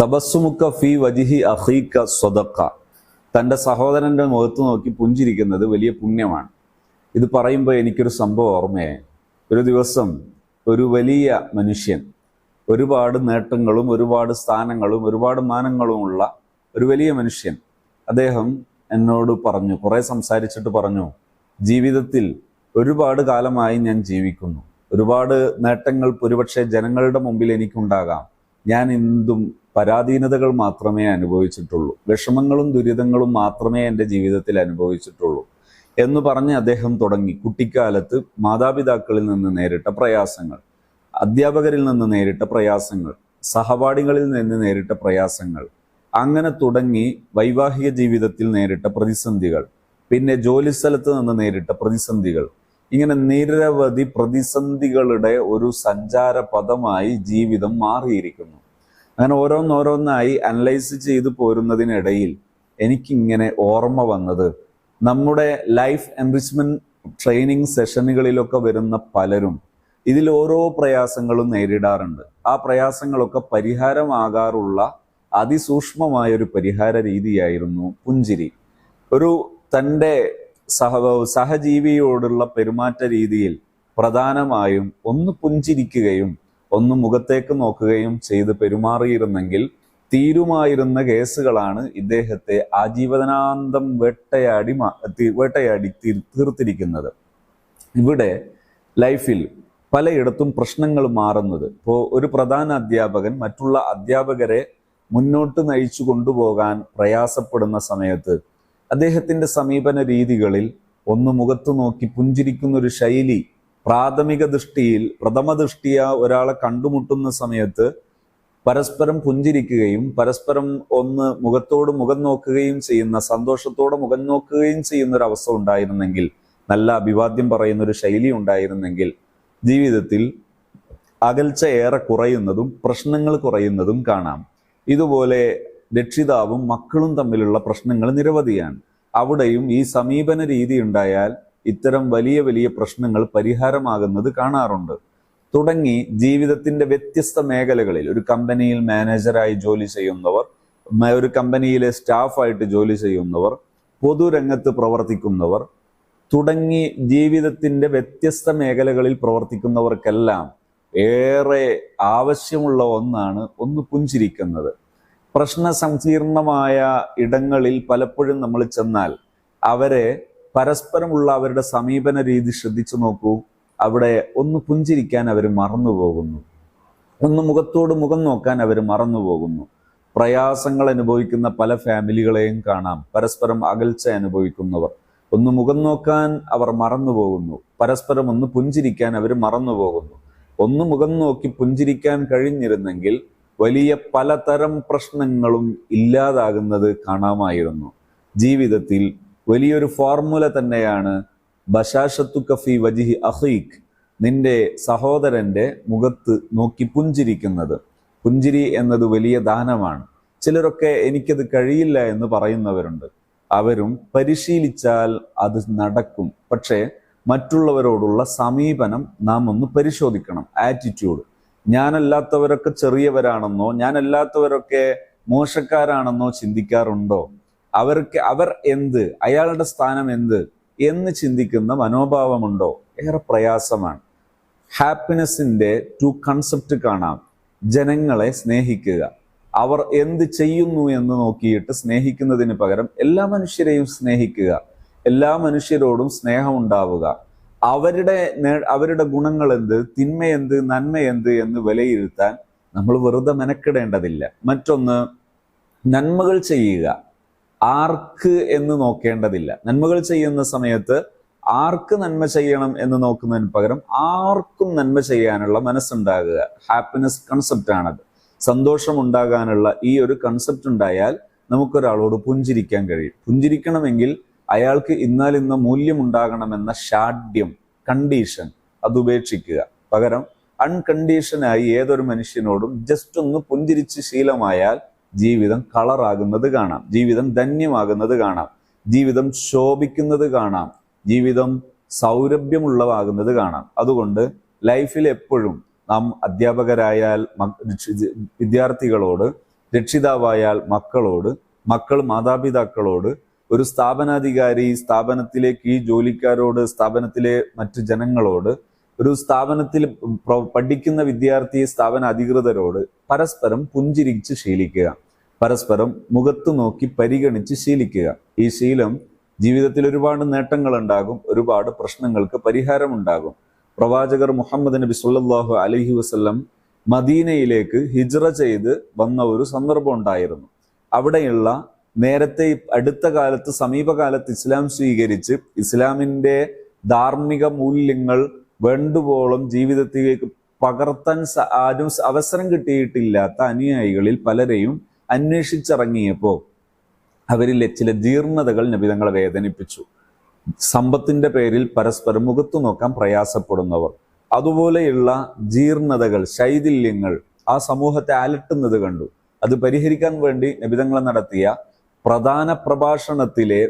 തബസ്സുമുക്ക ഫി വജിഹി അഹീക്ക സ്വതക്ക തന്റെ സഹോദരന്റെ മുഖത്ത് നോക്കി പുഞ്ചിരിക്കുന്നത് വലിയ പുണ്യമാണ്. ഇത് പറയുമ്പോൾ എനിക്കൊരു സംഭവം ഓർമ്മയായി. ഒരു ദിവസം ഒരു വലിയ മനുഷ്യൻ ഒരുപാട് നേട്ടങ്ങളും ഒരുപാട് സ്ഥാനങ്ങളും ഒരുപാട് മാനങ്ങളും ഉള്ള ഒരു വലിയ മനുഷ്യൻ അദ്ദേഹം എന്നോട് പറഞ്ഞു കുറേ സംസാരിച്ചിട്ട് പറഞ്ഞു ജീവിതത്തിൽ ഒരുപാട് കാലമായി ഞാൻ ജീവിക്കുന്നു. ഒരുപാട് നേട്ടങ്ങൾ ഒരുപക്ഷെ ജനങ്ങളുടെ മുമ്പിൽ എനിക്കുണ്ടാകാം. ഞാൻ എന്തും പരാധീനതകൾ മാത്രമേ അനുഭവിച്ചിട്ടുള്ളൂ. വിഷമങ്ങളും ദുരിതങ്ങളും മാത്രമേ എന്റെ ജീവിതത്തിൽ അനുഭവിച്ചിട്ടുള്ളൂ എന്ന് പറഞ്ഞ് അദ്ദേഹം തുടങ്ങി. കുട്ടിക്കാലത്ത് മാതാപിതാക്കളിൽ നിന്ന് നേരിട്ട പ്രയാസങ്ങൾ അധ്യാപകരിൽ നിന്ന് നേരിട്ട പ്രയാസങ്ങൾ സഹപാഠികളിൽ നിന്ന് നേരിട്ട പ്രയാസങ്ങൾ അങ്ങനെ തുടങ്ങി വൈവാഹിക ജീവിതത്തിൽ നേരിട്ട പ്രതിസന്ധികൾ പിന്നെ ജോലിസ്ഥലത്ത് നിന്ന് നേരിട്ട പ്രതിസന്ധികൾ. ഇങ്ങനെ നിരവധി പ്രതിസന്ധികളുടെ ഒരു സഞ്ചാര പദമായി ജീവിതം മാറിയിരിക്കുന്നു. അങ്ങനെ ഓരോന്നോരോന്നായി അനലൈസ് ചെയ്ത് പോരുന്നതിനിടയിൽ എനിക്കിങ്ങനെ ഓർമ്മ വന്നത് നമ്മുടെ ലൈഫ് എൻറിച്ച്മെന്റ് ട്രെയിനിങ് സെഷനുകളിലൊക്കെ വരുന്ന പലരും ഇതിൽ ഓരോ പ്രയാസങ്ങളും നേരിടാറുണ്ട്. ആ പ്രയാസങ്ങളൊക്കെ പരിഹാരമാകാറുള്ള അതിസൂക്ഷ്മമായ ഒരു പരിഹാര രീതിയായിരുന്നു പുഞ്ചിരി. ഒരു തന്റെ സഹ സഹജീവിയോടുള്ള പെരുമാറ്റ രീതിയിൽ പ്രധാനമായും ഒന്ന് പുഞ്ചിരിക്കുകയും ഒന്ന് മുഖത്തേക്ക് നോക്കുകയും ചെയ്ത് പെരുമാറിയിരുന്നെങ്കിൽ തീരുമായിരുന്ന കേസുകളാണ് ഇദ്ദേഹത്തെ ആജീവനാന്തം വേട്ടയാടി വേട്ടയാടി തീർത്തിരിക്കുന്നത്. ഇവിടെ ലൈഫിൽ പലയിടത്തും പ്രശ്നങ്ങൾ മാറുന്നത്. ഇപ്പോൾ ഒരു പ്രധാന അധ്യാപകൻ മറ്റുള്ള അധ്യാപകരെ മുന്നോട്ട് നയിച്ചു കൊണ്ടുപോകാൻ പ്രയാസപ്പെടുന്ന സമയത്ത് അദ്ദേഹത്തിന്റെ സമീപന രീതികളിൽ ഒന്ന് മുഖത്ത് നോക്കി പുഞ്ചിരിക്കുന്ന ഒരു ശൈലി പ്രാഥമിക ദൃഷ്ടിയിൽ പ്രഥമ ദൃഷ്ടിയ ഒരാളെ കണ്ടുമുട്ടുന്ന സമയത്ത് പരസ്പരം പുഞ്ചിരിക്കുകയും പരസ്പരം ഒന്ന് മുഖത്തോട് മുഖം നോക്കുകയും ചെയ്യുന്ന സന്തോഷത്തോടെ മുഖം നോക്കുകയും ചെയ്യുന്ന ഒരു അവസ്ഥ ഉണ്ടായിരുന്നെങ്കിൽ നല്ല അഭിവാദ്യം പറയുന്ന ഒരു ശൈലി ഉണ്ടായിരുന്നെങ്കിൽ ജീവിതത്തിൽ അകൽച്ച ഏറെ കുറയുന്നതും പ്രശ്നങ്ങൾ കുറയുന്നതും കാണാം. ഇതുപോലെ രക്ഷിതാവും മക്കളും തമ്മിലുള്ള പ്രശ്നങ്ങൾ നിരവധിയാണ്. അവിടെയും ഈ സമീപന രീതി ഉണ്ടായാൽ ഇത്തരം വലിയ വലിയ പ്രശ്നങ്ങൾ പരിഹാരമാകുന്നത് കാണാറുണ്ട്. തുടങ്ങി ജീവിതത്തിന്റെ വ്യത്യസ്ത മേഖലകളിൽ ഒരു കമ്പനിയിൽ മാനേജറായി ജോലി ചെയ്യുന്നവർ ഒരു കമ്പനിയിലെ സ്റ്റാഫായിട്ട് ജോലി ചെയ്യുന്നവർ പൊതുരംഗത്ത് പ്രവർത്തിക്കുന്നവർ തുടങ്ങി ജീവിതത്തിന്റെ വ്യത്യസ്ത മേഖലകളിൽ പ്രവർത്തിക്കുന്നവർക്കെല്ലാം ഏറെ ആവശ്യമുള്ള ഒന്നാണ് ഒന്ന് പുഞ്ചിരിക്കുന്നത്. പ്രശ്ന സങ്കീർണമായ ഇടങ്ങളിൽ പലപ്പോഴും നമ്മൾ ചെന്നാൽ അവരെ പരസ്പരമുള്ള അവരുടെ സമീപന രീതി ശ്രദ്ധിച്ചു നോക്കൂ. അവിടെ ഒന്ന് പുഞ്ചിരിക്കാൻ അവർ മറന്നു പോകുന്നു. ഒന്ന് മുഖത്തോട് മുഖം നോക്കാൻ അവർ മറന്നു പോകുന്നു. പ്രയാസങ്ങൾ അനുഭവിക്കുന്ന പല ഫാമിലികളെയും കാണാം. പരസ്പരം അകൽച്ച അനുഭവിക്കുന്നവർ. ഒന്ന് മുഖം നോക്കാൻ അവർ മറന്നു പോകുന്നു. പരസ്പരം ഒന്ന് പുഞ്ചിരിക്കാൻ അവർ മറന്നു പോകുന്നു. ഒന്ന് മുഖം നോക്കി പുഞ്ചിരിക്കാൻ കഴിഞ്ഞിരുന്നെങ്കിൽ വലിയ പലതരം പ്രശ്നങ്ങളും ഇല്ലാതാകുന്നത് കാണാമായിരുന്നു. ജീവിതത്തിൽ വലിയൊരു ഫോർമുല തന്നെയാണ്. ബഷാഷത്തു കഫി വജിഹി അഹീഖ് നിന്റെ സഹോദരന്റെ മുഖത്ത് നോക്കി പുഞ്ചിരിക്കുന്നത്. പുഞ്ചിരി എന്നത് വലിയ ദാനമാണ്. ചിലരൊക്കെ എനിക്കത് കഴിയില്ല എന്ന് പറയുന്നവരുണ്ട്. അവരും പരിശീലിച്ചാൽ അത് നടക്കും. പക്ഷേ മറ്റുള്ളവരോടുള്ള സമീപനം നാം ഒന്ന് പരിശോധിക്കണം. ആറ്റിറ്റ്യൂഡ് ഞാനല്ലാത്തവരൊക്കെ ചെറിയവരാണെന്നോ ഞാനല്ലാത്തവരൊക്കെ മോശക്കാരാണെന്നോ ചിന്തിക്കാറുണ്ടോ? അവർക്ക് അവർ എന്ത് അയാളുടെ സ്ഥാനം എന്ത് എന്ന് ചിന്തിക്കുന്ന മനോഭാവമുണ്ടോ? ഏറെ പ്രയാസമാണ്. ഹാപ്പിനെസിന്റെ ടു കൺസെപ്റ്റ് കാണാം. ജനങ്ങളെ സ്നേഹിക്കുക. അവർ എന്ത് ചെയ്യുന്നു എന്ന് നോക്കിയിട്ട് സ്നേഹിക്കുന്നതിന് പകരം എല്ലാ മനുഷ്യരെയും സ്നേഹിക്കുക. എല്ലാ മനുഷ്യരോടും സ്നേഹം ഉണ്ടാവുക അവരുടെ അവരുടെ ഗുണങ്ങൾ എന്ത് തിന്മ എന്ത് നന്മ എന്ത് എന്ന് വിലയിരുത്താൻ നമ്മൾ വെറുതെ മെനക്കെടേണ്ടതില്ല. മറ്റൊന്ന് നന്മകൾ ചെയ്യുക. ആർക്ക് എന്ന് നോക്കേണ്ടതില്ല. നന്മകൾ ചെയ്യുന്ന സമയത്ത് ആർക്ക് നന്മ ചെയ്യണം എന്ന് നോക്കുന്നതിന് പകരം ആർക്കും നന്മ ചെയ്യാനുള്ള മനസ്സുണ്ടാകുക. ഹാപ്പിനെസ് കൺസെപ്റ്റ് ആണത്. സന്തോഷം ഉണ്ടാകാനുള്ള ഈ ഒരു കൺസെപ്റ്റ് ഉണ്ടായാൽ നമുക്കൊരാളോട് പുഞ്ചിരിക്കാൻ കഴിയും. പുഞ്ചിരിക്കണമെങ്കിൽ അയാൾക്ക് ഇന്നാൽ ഇന്ന് മൂല്യം ഉണ്ടാകണമെന്ന ഷാഢ്യം കണ്ടീഷൻ അത് ഉപേക്ഷിക്കുക. പകരം അൺകണ്ടീഷനായി ഏതൊരു മനുഷ്യനോടും ജസ്റ്റ് ഒന്ന് പുഞ്ചിരിച്ച് ശീലമായാൽ ജീവിതം കളറാകുന്നത് കാണാം. ജീവിതം ധന്യമാകുന്നത് കാണാം. ജീവിതം ശോഭിക്കുന്നത് കാണാം. ജീവിതം സൗരഭ്യമുള്ളതാകുന്നത് കാണാം. അതുകൊണ്ട് ലൈഫിൽ എപ്പോഴും നാം അധ്യാപകരായാൽ വിദ്യാർത്ഥികളോട് രക്ഷിതാവായാൽ മക്കളോട് മക്കൾ മാതാപിതാക്കളോട് ഒരു സ്ഥാപനാധികാരി സ്ഥാപനത്തിലേക്ക് ഈ ജോലിക്കാരോട് സ്ഥാപനത്തിലെ മറ്റു ജനങ്ങളോട് ഒരു സ്ഥാപനത്തിൽ പഠിക്കുന്ന വിദ്യാർത്ഥി സ്ഥാപന അധികൃതരോട് പരസ്പരം പുഞ്ചിരിച്ച് ശീലിക്കുക. പരസ്പരം മുഖത്തു നോക്കി പരിഗണിച്ച് ശീലിക്കുക. ഈ ശീലം ജീവിതത്തിൽ ഒരുപാട് നേട്ടങ്ങൾ ഉണ്ടാകും ഒരുപാട് പ്രശ്നങ്ങൾക്ക് പരിഹാരമുണ്ടാകും. പ്രവാചകർ മുഹമ്മദ് നബി സുല്ലാഹു അലഹി വസല്ലം മദീനയിലേക്ക് ഹിജ്റ ചെയ്ത് വന്ന ഒരു സന്ദർഭം ഉണ്ടായിരുന്നു. അവിടെയുള്ള നേരത്തെ അടുത്ത കാലത്ത് സമീപകാലത്ത് ഇസ്ലാം സ്വീകരിച്ച് ഇസ്ലാമിന്റെ ധാർമ്മിക മൂല്യങ്ങൾ വേണ്ടുവോളം ജീവിതത്തിലേക്ക് പകർത്താൻ ആരും അവസരം കിട്ടിയിട്ടില്ലാത്ത അനുയായികളിൽ പലരെയും അന്വേഷിച്ചിറങ്ങിയപ്പോൾ അവരിലെ ചില ജീർണതകൾ നബിതങ്ങളെ വേദനിപ്പിച്ചു. സമ്പത്തിന്റെ പേരിൽ പരസ്പരം മുഖത്തു നോക്കാൻ പ്രയാസപ്പെടുന്നവർ. അതുപോലെയുള്ള ജീർണതകൾ ശൈഥില്യങ്ങൾ ആ സമൂഹത്തെ അലട്ടുന്നത് കണ്ടു. അത് പരിഹരിക്കാൻ വേണ്ടി നബിതങ്ങൾ നടത്തിയ പ്രധാന പ്രഭാഷണത്തിലെ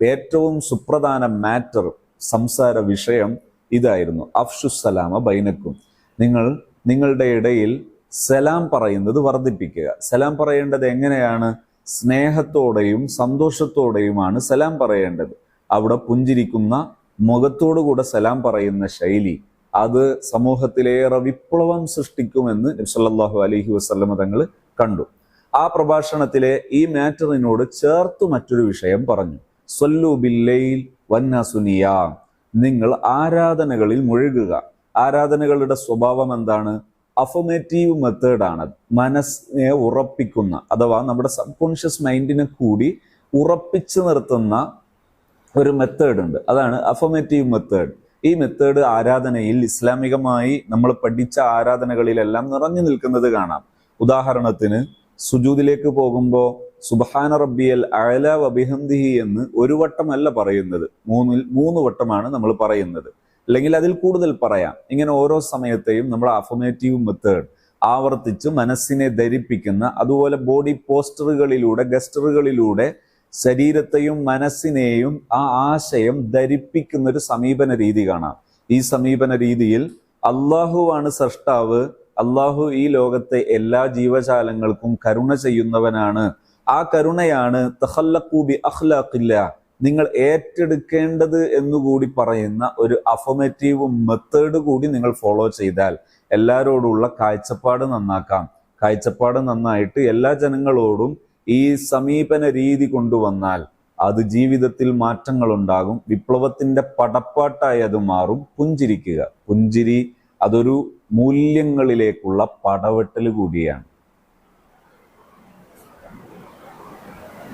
ഏറ്റവും സുപ്രധാന മാറ്റർ സംസാര വിഷയം ഇതായിരുന്നു. അഫ്ഷുസലാമ ബൈനക്കും. നിങ്ങൾ നിങ്ങളുടെ ഇടയിൽ സലാം പറയുന്നത് വർദ്ധിപ്പിക്കുക. സലാം പറയേണ്ടത് എങ്ങനെയാണ്? സ്നേഹത്തോടെയും സന്തോഷത്തോടെയുമാണ് സലാം പറയേണ്ടത്. അവിടെ പുഞ്ചിരിക്കുന്ന മുഖത്തോടുകൂടെ സലാം പറയുന്ന ശൈലി അത് സമൂഹത്തിലേറെ വിപ്ലവം സൃഷ്ടിക്കുമെന്ന് നബ്സല്ലാഹു അലഹി വസ്ലമ തങ്ങൾ കണ്ടു. ആ പ്രഭാഷണത്തിലെ ഈ മാറ്ററിനോട് ചേർത്ത് മറ്റൊരു വിഷയം പറഞ്ഞു. സൊല്ലു ബില്ലയിൽ വന്നസുനിയ നിങ്ങൾ ആരാധനകളിൽ മുഴുകുക. ആരാധനകളുടെ സ്വഭാവം എന്താണ്? അഫമേറ്റീവ് മെത്തേഡാണ് മനസ്സിനെ ഉറപ്പിക്കുന്ന അഥവാ നമ്മുടെ സബ് കോൺഷ്യസ് മൈൻഡിനെ കൂടി ഉറപ്പിച്ചു നിർത്തുന്ന ഒരു മെത്തേഡ് ഉണ്ട്. അതാണ് അഫമേറ്റീവ് മെത്തേഡ് ഈ മെത്തേഡ് ആരാധനയിൽ ഇസ്ലാമികമായി നമ്മൾ പഠിച്ച ആരാധനകളിലെല്ലാം നിറഞ്ഞു നിൽക്കുന്നത് കാണാം. ഉദാഹരണത്തിന് സുജൂദിലേക്ക് പോകുമ്പോൾ സുബഹാന റബ്ബിയൽ അഴല വബിഹന്ദിഹി എന്ന് ഒരു വട്ടമല്ല പറയുന്നത്. മൂന്നിൽ മൂന്ന് വട്ടമാണ് നമ്മൾ പറയുന്നത്. അല്ലെങ്കിൽ അതിൽ കൂടുതൽ പറയാം. ഇങ്ങനെ ഓരോ സമയത്തെയും നമ്മൾ അഫമേറ്റീവ് മെത്തേഡ് ആവർത്തിച്ച് മനസ്സിനെ ധരിപ്പിക്കുന്ന അതുപോലെ ബോഡി പോസ്റ്ററുകളിലൂടെ ഗസ്റ്ററുകളിലൂടെ ശരീരത്തെയും മനസ്സിനെയും ആ ആശയം ധരിപ്പിക്കുന്ന ഒരു സമീപന രീതി കാണാം. ഈ സമീപന രീതിയിൽ അള്ളാഹുവാണ് സൃഷ്ടാവ്. അള്ളാഹു ഈ ലോകത്തെ എല്ലാ ജീവജാലങ്ങൾക്കും കരുണ ചെയ്യുന്നവനാണ്. ആ കരുണയാണ് തഹല്ലക്കൂബി അഖ്ലാഖില്ല. നിങ്ങൾ ഏറ്റെടുക്കേണ്ടത് എന്നുകൂടി പറയുന്ന ഒരു അഫമേറ്റീവ് മെത്തേഡ് കൂടി നിങ്ങൾ ഫോളോ ചെയ്താൽ എല്ലാവരോടുള്ള കാഴ്ചപ്പാട് നന്നാക്കാം. കാഴ്ചപ്പാട് നന്നായിട്ട് എല്ലാ ജനങ്ങളോടും ഈ സമീപന രീതി കൊണ്ടുവന്നാൽ അത് ജീവിതത്തിൽ മാറ്റങ്ങൾ ഉണ്ടാകും വിപ്ലവത്തിന്റെ പടപ്പാട്ടായി അത് മാറും. പുഞ്ചിരിക്കുക. പുഞ്ചിരി അതൊരു മൂല്യങ്ങളിലേക്കുള്ള പടവെട്ടൽ കൂടിയാണ്.